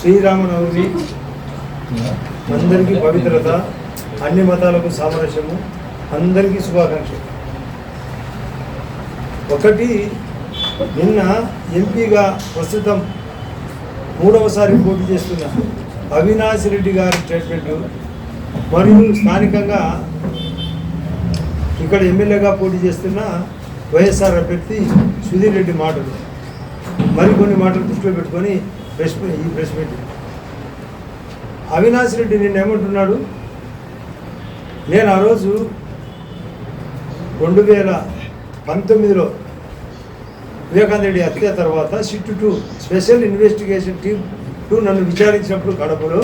శ్రీరామనవమి అందరికీ పవిత్రత అన్ని మతాలకు సామరస్యము అందరికీ శుభాకాంక్షలు. ఒకటి నిన్న ఎంపీగా ప్రస్తుతం మూడవసారి పోటీ చేస్తున్న అవినాష్ రెడ్డి గారి స్టేట్మెంటు మరియు స్థానికంగా ఇక్కడ ఎమ్మెల్యేగా పోటీ చేస్తున్న వైఎస్ఆర్ అభ్యర్థి సుధీర్ రెడ్డి మాటలు. మరికొన్ని మాటలు దృష్టిలో పెట్టుకొని ప్రెస్ ఈ ప్రెస్ మీట్ అవినాష్ రెడ్డి నిన్న ఏమంటున్నాడు? నేను ఆ రోజు రెండు వేల పంతొమ్మిదిలో వివేకానంద రెడ్డి హత్య తర్వాత SIT to special investigation team to నన్ను విచారించినప్పుడు గడపలో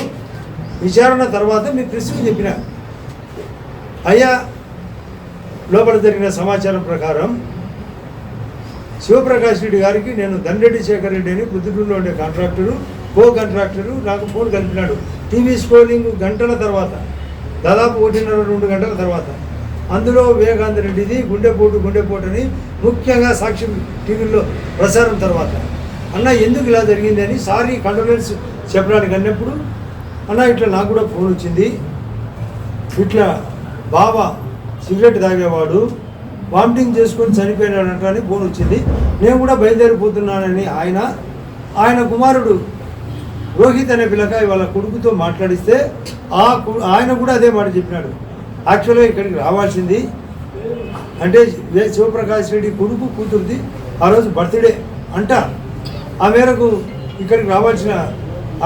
విచారణ తర్వాత మీ ప్రెస్కి చెప్పిన. అయ్యా లోపల జరిగిన సమాచారం ప్రకారం శివప్రకాష్ రెడ్డి గారికి నేను దండ్రెడ్డి శేఖర్ రెడ్డి అని పుదుటూరులో ఉండే కాంట్రాక్టరు కో కాంట్రాక్టరు నాకు ఫోన్ కలిపినాడు. టీవీ స్కోలింగ్ గంటల తర్వాత దాదాపు ఒకటిన్నర రెండు గంటల తర్వాత. అందులో వివేకానంద రెడ్డిది గుండెపోటు గుండెపోటు అని ముఖ్యంగా సాక్షి టీవీలో ప్రసారం తర్వాత. అన్న ఎందుకు ఇలా జరిగింది అని సారీ కండోలెన్స్ చెప్పడానికి అన్నప్పుడు అన్న ఇట్లా నాకు కూడా ఫోన్ వచ్చింది. ఇట్లా బాబా సిగరెట్ తాగేవాడు వామిటింగ్ చేసుకొని చనిపోయాడు అని ఫోన్ వచ్చింది. నేను కూడా బయలుదేరిపోతున్నానని ఆయన ఆయన కుమారుడు రోహిత్ అనే పిల్లకాయ వాళ్ళ కొడుకుతో మాట్లాడిస్తే ఆ ఆయన కూడా అదే మాట చెప్పినాడు. యాక్చువల్గా ఇక్కడికి రావాల్సింది అంటే శివప్రకాష్ రెడ్డి కొడుకు కూతురుది ఆ రోజు బర్త్డే అంట. ఆ మేరకు ఇక్కడికి రావాల్సిన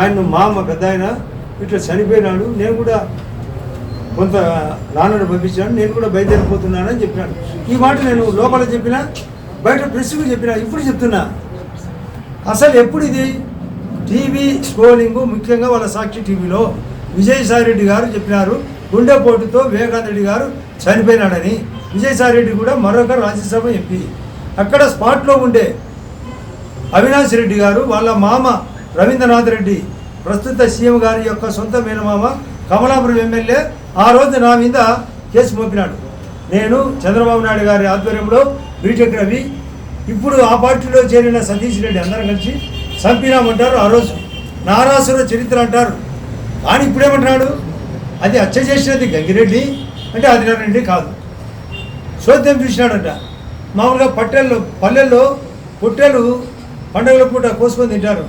ఆయన మా పెద్ద ఆయన ఇట్లా చనిపోయినాడు. నేను కూడా కొంత నాన్నను పంపించాను నేను కూడా బయలుదేరిపోతున్నానని చెప్పినాను ఈ మాట నేను లోపల చెప్పిన బయట ప్రెస్కు చెప్పిన ఇప్పుడు చెప్తున్నా. అసలు ఎప్పుడు ఇది? టీవీ స్క్రోలింగ్ ముఖ్యంగా వాళ్ళ సాక్షి టీవీలో విజయసాయి రెడ్డి గారు చెప్పినారు గుండెపోటుతో వివేకానంద రెడ్డి గారు చనిపోయినాడని. విజయసాయి రెడ్డి కూడా మరొక రాజ్యసభ ఎంపీ. అక్కడ స్పాట్లో ఉండే అవినాష్ రెడ్డి గారు వాళ్ళ మామ రవీంద్రనాథ్ రెడ్డి ప్రస్తుత సీఎం గారి యొక్క సొంత మేనమామ కమలాపురం ఎమ్మెల్యే ఆ రోజు నా మీద కేసు పంపినాడు నేను చంద్రబాబు నాయుడు గారి ఆధ్వర్యంలో బీటెక్ రవి ఇప్పుడు ఆ పార్టీలో చేరిన సతీష్ రెడ్డి అందరం కలిసి చంపినామంటారు ఆ రోజు. నారాసుర చరిత్ర అంటారు. కానీ ఇప్పుడేమంటున్నాడు? అది హత్య చేసినది గంగిరెడ్డి అంటే ఆదినారెడ్డి కాదు. సోద్యం చూసినాడంట. మామూలుగా పట్టెల్లో పల్లెల్లో పొట్టెలు పండుగల పూట కోసుకొని తింటారు.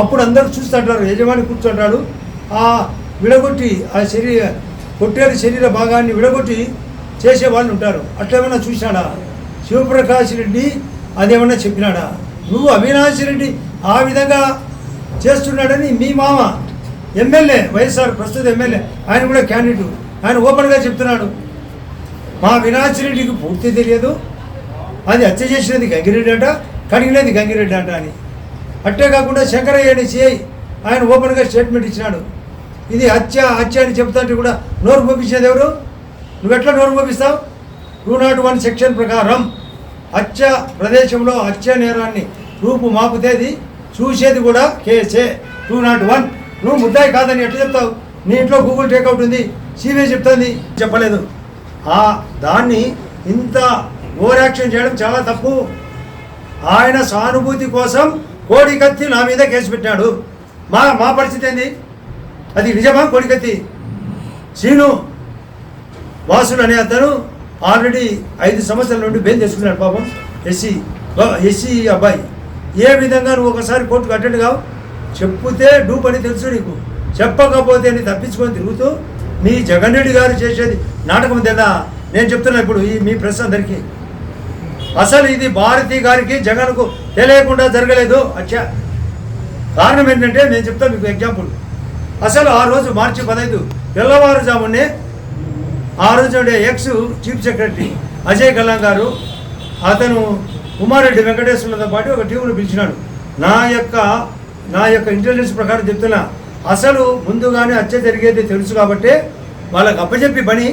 అప్పుడు అందరూ చూస్తుంటారు యజమాని కూర్చుంటాడు. ఆ విడగొట్టి ఆ శరీర కొట్టేది శరీర భాగాన్ని విడగొట్టి చేసే వాళ్ళు ఉంటారు. అట్లేమన్నా చూసినాడా? శివప్రకాష్ రెడ్డి అదేమన్నా చెప్పినాడా? నువ్వు అవినాష్ రెడ్డి ఆ విధంగా చేస్తున్నాడని మీ మామ ఎమ్మెల్యే వైఎస్ఆర్ ప్రస్తుత ఎమ్మెల్యే ఆయన కూడా క్యాండిడేట్. ఆయన ఓపెన్గా చెప్తున్నాడు. మా అవినాష్ రెడ్డికి పూర్తి తెలియదు. అది హత్య చేసినది గంగిరెడ్డి అంట కడిగినది గంగిరెడ్డి అంట అని. అట్టే కాకుండా శంకరయ్య అని ఆయన ఓపెన్గా స్టేట్మెంట్ ఇచ్చినాడు. ఇది హత్య హత్య అని చెప్తాంటే కూడా నోరు పంపించేది ఎవరు? నువ్వు ఎట్లా నోరు పంపిస్తావు టూ నాట్ వన్ సెక్షన్ ప్రకారం హత్య ప్రదేశంలో హత్య నేరాన్ని రూపు మాపుతేది చూసేది కూడా కేసే. Two not one. నువ్వు ముద్దాయి కాదని ఎట్లా చెప్తావు? నీ ఇంట్లో గూగుల్ టేక్అవుట్ ఉంది సిబిఐ చెప్తుంది. చెప్పలేదు. ఆ దాన్ని ఇంత ఓవర్ యాక్షన్ చేయడం చాలా తప్పు. ఆయన సానుభూతి కోసం కోడి కత్తి నా మీద కేసు పెట్టాడు మా మా పరిస్థితి ఏంది? అది నిజమా కోడి శీను వాసుడు అనే అతను ఆల్రెడీ ఐదు సంవత్సరాల నుండి బెయిల్ చేసుకున్నాడు పాపం. ఎస్సీ ఎస్సీ అబ్బాయి. ఏ విధంగా నువ్వు ఒకసారి కోర్టుకు అటెండ్ కావు? చెప్తే డూప్ అని తెలుసు నీకు. చెప్పకపోతే నీ తప్పించుకొని తిరుగుతూ మీ జగన్ రెడ్డి గారు చేసేది నాటకం తెదా నేను చెప్తున్నా ఇప్పుడు ఈ మీ ప్రెస్ అందరికీ. అసలు ఇది భారతి గారికి జగన్కు తెలియకుండా జరగలేదు. అచ్చా. కారణం ఏంటంటే నేను చెప్తాను మీకు ఎగ్జాంపుల్ అసలు ఆ రోజు మార్చి పదహైదు తెల్లవారుజామునే ఆ రోజు ex chief secretary Ajay Kallam garu అతను ఉమారెడ్డి వెంకటేశ్వర్లతో పాటు ఒక టీమును పిలిచినాడు. నా యొక్క నా యొక్క ఇంటెలిజెన్స్ ప్రకారం చెప్తున్నా అసలు ముందుగానే హత్య జరిగేది తెలుసు కాబట్టి వాళ్ళకి అప్పచెప్పి పని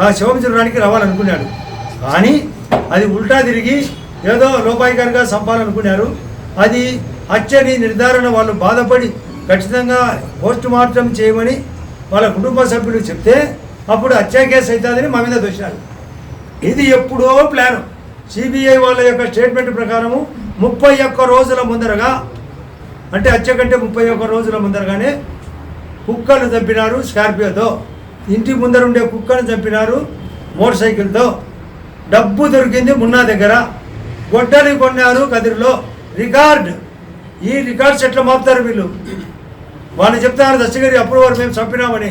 ఆ చూడడానికి రావాలనుకున్నాడు. కానీ అది ఉల్టా తిరిగి ఏదో లోపాయికారిగా సంపాలనుకున్నారు అది హత్యని నిర్ధారణ వాళ్ళు బాధపడి ఖచ్చితంగా పోస్ట్ మార్టం చేయమని వాళ్ళ కుటుంబ సభ్యులు చెప్తే అప్పుడు హత్యా కేసు అవుతుందని మా మీద దోషాలు ఇది ఎప్పుడో ప్లాన్. సిబిఐ వాళ్ళ యొక్క స్టేట్మెంట్ ప్రకారము ముప్పై ఒక్క రోజుల ముందరగా అంటే హత్య కంటే ముప్పై ఒక్క రోజుల ముందరగానే కుక్కను చంపినారు స్కార్పియోతో. ఇంటి ముందర ఉండే కుక్కను చంపినారు మోటార్ సైకిల్తో డబ్బు దొరికింది మున్నా దగ్గర. గొడ్డలి కొన్నారు కదిరిలో. రికార్డ్ ఈ రికార్డ్స్ ఎట్లా మాపుతారు వీళ్ళు? వాళ్ళు చెప్తారు దశగిరి అప్పుడు వారు మేము చంపినామని.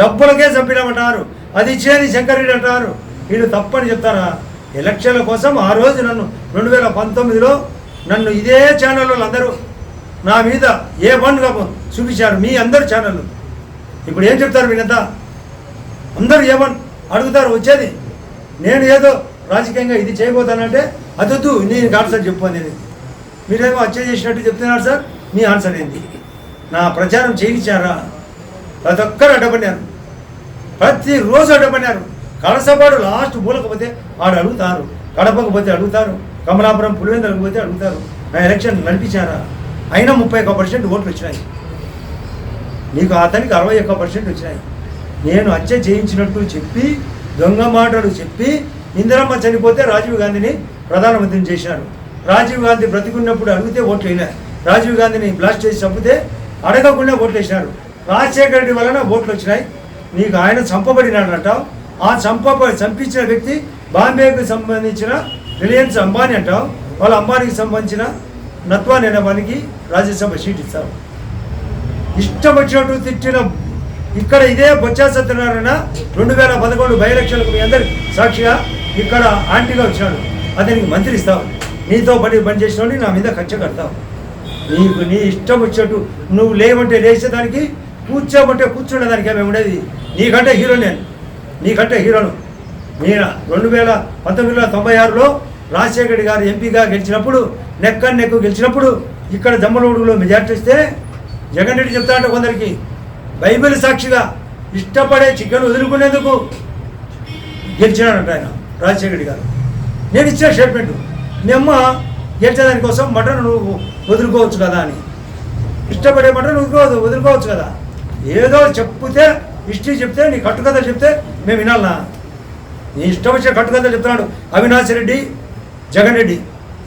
డబ్బులకే చంపినామంటారు. అది ఇచ్చేది శంకరెడ్డి అంటారు. వీళ్ళు తప్పని చెప్తారా? ఎలక్షన్ల కోసం ఆ రోజు నన్ను రెండు వేల పంతొమ్మిదిలో నన్ను ఇదే ఛానల్లో అందరూ నా మీద ఏ వన్గా చూపించారు మీ అందరు ఛానళ్ళు ఇప్పుడు ఏం చెప్తారు మీరంతా అందరూ ఏమని అడుగుతారు వచ్చేది? నేను ఏదో రాజకీయంగా ఇది చేయబోతానంటే అదొద్దు నేను ఆన్సర్ చెప్పు అనేది. మీరేమో హత్య చేసినట్టు చెప్తున్నారు సార్? మీ ఆన్సర్ ఏంది? నా ప్రచారం చేయించారా? ప్రతి ఒక్కరు అడ్డపడినారు. ప్రతిరోజు అడ్డపడినారు. కలసపాడు లాస్ట్ మూలకపోతే ఆడు అడుగుతారు. కడపకు పోతే అడుగుతారు. కమలాపురం పులివెందులకు పోతే అడుగుతారు. నా ఎలక్షన్ నడిపించారా? అయినా ముప్పై ఒక్క పర్సెంట్ ఓట్లు వచ్చినాయి. నీకు అతనికి అరవై ఒక్క పర్సెంట్ వచ్చినాయి. నేను హత్య చేయించినట్టు చెప్పి దొంగ మాటలు చెప్పి ఇందిరమ్మ చనిపోతే రాజీవ్ గాంధీని ప్రధానమంత్రిని చేశారు. రాజీవ్ గాంధీ బ్రతికున్నప్పుడు అడిగితే ఓట్లు వేయలేదు రాజీవ్ గాంధీని బ్లాస్ట్ చేసి చంపితే అడగకుండా ఓట్లు వేసినారు రాజశేఖర రెడ్డి వలన ఓట్లు వచ్చినాయి. నీకు ఆయన చంపబడినాడు ఆ చంప చంపించిన వ్యక్తి బాంబేకి సంబంధించిన రిలయన్స్ అంబానీ అంటావు. వాళ్ళ అంబానీకి సంబంధించిన నత్వాని అనే రాజ్యసభ సీట్ ఇస్తావు ఇష్టం వచ్చినట్టు తిట్టిన ఇక్కడ ఇదే బొత్స సత్యనారాయణ రెండు వేల పదకొండు బై ఎలక్షన్లకు మీ అందరి సాక్షిగా ఇక్కడ ఆంటీగా వచ్చాడు అతనికి మంత్రి ఇస్తావు నీతో పని పని చేసినోడిని నా మీద ఖర్చు కడతావు. నీకు నీ ఇష్టం వచ్చినట్టు నువ్వు లేవంటే లేచేదానికి కూర్చోమంటే కూర్చునేదానికి ఏమి ఉండేది? నీకంటే హీరో నేను. నీకంటే హీరోను. నేను? రెండు వేల పంతొమ్మిది వందల తొంభై ఆరులో రాజశేఖర్ గారు ఎంపీగా గెలిచినప్పుడు నెక్క నెక్కు గెలిచినప్పుడు ఇక్కడ దమ్మలూడులో మెజార్టీ ఇస్తే జగన్ రెడ్డి చెప్తా అంటే కొందరికి బైబిల్ సాక్షిగా ఇష్టపడే చికెన్ వదులుకునేందుకు గెలిచినాడంట ఆయన రాజశేఖర్ గారు. నేను ఇచ్చిన స్టేట్మెంట్. నిమ్మ గెలిచేదాని కోసం మటన్ నువ్వు వదులుకోవచ్చు కదా అని. ఇష్టపడే మటన్ వదులుకోవద్దు వదులుకోవచ్చు కదా. ఏదో చెప్తే హిస్టరీ చెప్తే నీ కట్టుకథ చెప్తే మేము వినాలనా? నీ ఇష్టం వచ్చే కట్టుకథ చెప్తున్నాడు అవినాష్ రెడ్డి జగన్ రెడ్డి.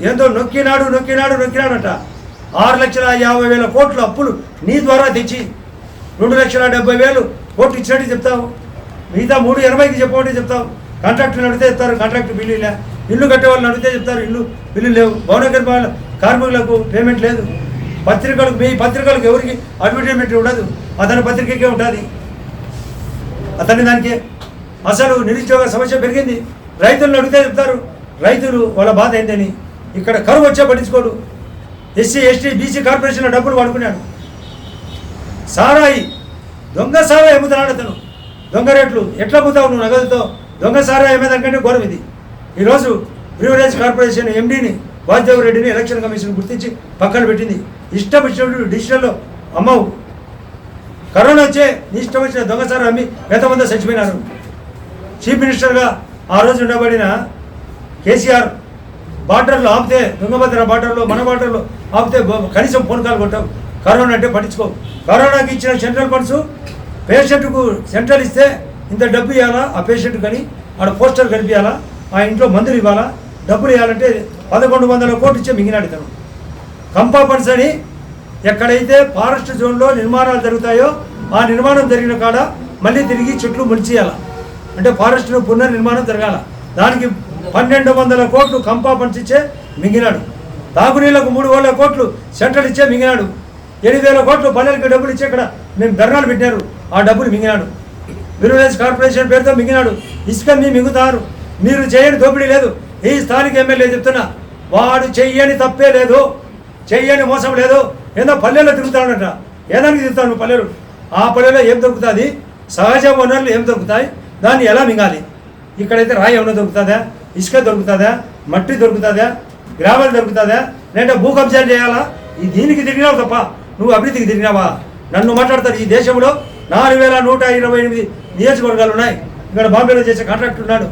ఏందో నొక్కినాడు నొక్కినాడు నొక్కినాడట. ఆరు లక్షల యాభై వేల కోట్ల అప్పులు నీ ద్వారా తెచ్చి రెండు లక్షల డెబ్బై వేలు కోట్లు ఇచ్చినట్టు చెప్తావు. మిగతా మూడు ఎనభైకి చెప్పమంటే చెప్తావు. కాంట్రాక్టులు నడితే ఇస్తారు కాంట్రాక్ట్ బిల్లులే ఇల్లు కట్టే వాళ్ళని అడిగితే చెప్తారు ఇల్లు ఇల్లు లేవు. భవన నిర్మాణ కార్మికులకు పేమెంట్ లేదు. పత్రికలకు మీ పత్రికలకు ఎవరికి అడ్వర్టైజ్మెంట్ ఉండదు. అతని పత్రికకే ఉంటుంది. అతని దానికి అసలు నిరుద్యోగ సమస్య పెరిగింది. రైతులను అడిగితే చెప్తారు రైతులు వాళ్ళ బాధ ఏంటని? ఇక్కడ కరువు వచ్చే పట్టించుకోడు. ఎస్సీ ఎస్టీ బీసీ కార్పొరేషన్ డబ్బులు వాడుకున్నాడు. సారాయి దొంగ సారాయి అమ్ముతున్నాడు అతను. దొంగ రేట్లు ఎట్లా అమ్ముతావు నువ్వు నగదుతో? దొంగ సారాయి అమ్మేదానికంటే ఘోరం ఇది. ఈరోజు బ్రివరేజ్ కార్పొరేషన్ ఎండీని వాసుదేవ్ రెడ్డిని ఎలక్షన్ కమిషన్ గుర్తించి పక్కన పెట్టింది. ఇష్టం వచ్చినట్టు డిజిటల్లో అమ్మవు. కరోనా వచ్చే నీ ఇష్టం వచ్చిన దొంగసారి అమ్మి ఎంతమంది చచ్చిపోయినారు. చీఫ్ మినిస్టర్గా ఆ రోజు ఉండబడిన కేసీఆర్ బార్డర్లో ఆపితే తుంగభద్ర బార్డర్లో మన బార్డర్లో ఆపితే కనీసం ఫోన్ కాల్ కొట్టావు. కరోనా అంటే పట్టించుకో కరోనాకి ఇచ్చిన సెంట్రల్ ఫండ్స్ పేషెంట్కు సెంట్రల్ ఇస్తే ఇంత డబ్బు ఇవ్వాలా ఆ పేషెంట్ కానీ ఆడ పోస్టర్ కనిపించాలా ఆ ఇంట్లో మందులు ఇవ్వాలా? డబ్బులు ఇవ్వాలంటే పదకొండు వందల కోట్లు ఇచ్చే మింగినాడు ఇతను. కంపా అని ఎక్కడైతే ఫారెస్ట్ జోన్లో నిర్మాణాలు జరుగుతాయో ఆ నిర్మాణం జరిగిన కాడ మళ్ళీ తిరిగి చెట్లు ముడిచేయాల అంటే ఫారెస్ట్ను పునర్నిర్మాణం జరగాల? దానికి పన్నెండు వందల కోట్లు కంపా ఇచ్చే మింగినాడు. తాగునీళ్ళకు మూడు వేల కోట్లు సెంట్రల్ ఇచ్చే మింగినాడు. ఎనిమిది వేల కోట్లు పల్లెలకు డబ్బులు ఇచ్చే ఇక్కడ మేము ధర్నాలు పెట్టారు ఆ డబ్బులు మింగినాడు. విలువలేజ్ కార్పొరేషన్ పేరుతో మింగినాడు. ఇసుక మీ మింగుతారు. మీరు చేయని దోపిడీ లేదు. ఈ స్థానిక ఎమ్మెల్యే చెప్తున్నా వాడు చెయ్యని తప్పే లేదు చెయ్యని మోసం లేదు. ఏదో పల్లెల్లో తిరుగుతాడంట. ఏదానికి తిరుగుతాను నువ్వు పల్లెలు? ఆ పల్లెలో ఏం దొరుకుతుంది? సహజ వనరులు ఏం దొరుకుతాయి? దాన్ని ఎలా మింగాలి? ఇక్కడైతే రాయి ఏమైనా దొరుకుతుందా? ఇసుక దొరుకుతుందా? మట్టి దొరుకుతుందా? గ్రావెల్ దొరుకుతుందా? లేదంటే భూ కబ్జాలు చేయాలా? ఈ దీనికి తిరిగినావు తప్ప నువ్వు అభివృద్ధికి తిరిగినావా? నన్ను మాట్లాడతారు ఈ దేశంలో నాలుగు వేల నూట ఇరవై ఎనిమిది నియోజకవర్గాలు ఉన్నాయి. ఇక్కడ బాంబేలో చేసే కాంట్రాక్ట్ ఉన్నాడు.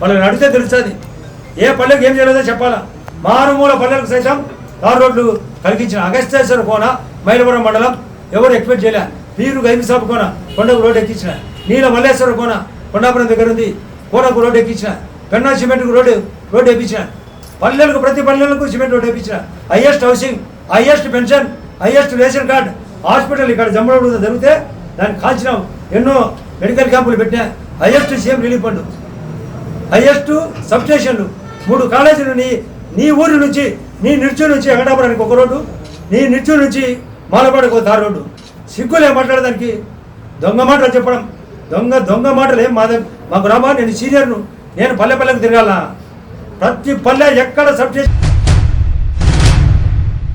వాళ్ళని అడిగితే తెలుస్తుంది. ఏ పల్లెకి ఏం చేయలేదో చెప్పాలా? మారుమూల పల్లెలకు సైతం తారు రోడ్లు కలిగించిన అగస్తేశ్వర కోన మైలవరం మండలం ఎవరు ఎక్స్పెక్ట్ చేయలే? పీరు గైమిసాపు కోన కొండకు రోడ్డు ఎక్కించిన. నీల మల్లేశ్వర కోన కొండాపురం దగ్గర ఉంది కోనకు రోడ్డు ఎక్కించిన. పెన్నా సిమెంట్కు రోడ్డు రోడ్డు ఎక్కించిన. పల్లెలకు ప్రతి పల్లెలకు cement road ఎప్పించిన highest housing highest pension highest ration card hospital ఇక్కడ జమ్మలమడుగులో జరిగితే దాన్ని కాల్చినాం. ఎన్నో మెడికల్ క్యాంపులు పెట్టినా. Highest CM relief fund. Highest sub స్టేషన్లు మూడు కాలేజీలు నీ నీ ఊరి నుంచి నీ నిర్చూ నుంచి వెంకటాపురానికి ఒక రోడ్డు నీ నిర్చు నుంచి మాలపాడికి ఒక రోడ్డు. సిగ్గులే మాట్లాడడానికి దొంగ మాటలు చెప్పడం దొంగ దొంగ మాటలు ఏం మా దగ్గర మాకు రామా నేను సీనియర్ను నేను పల్లె పల్లెకు తిరగాల ప్రతి పల్లె ఎక్కడ సబ్ స్టేషన్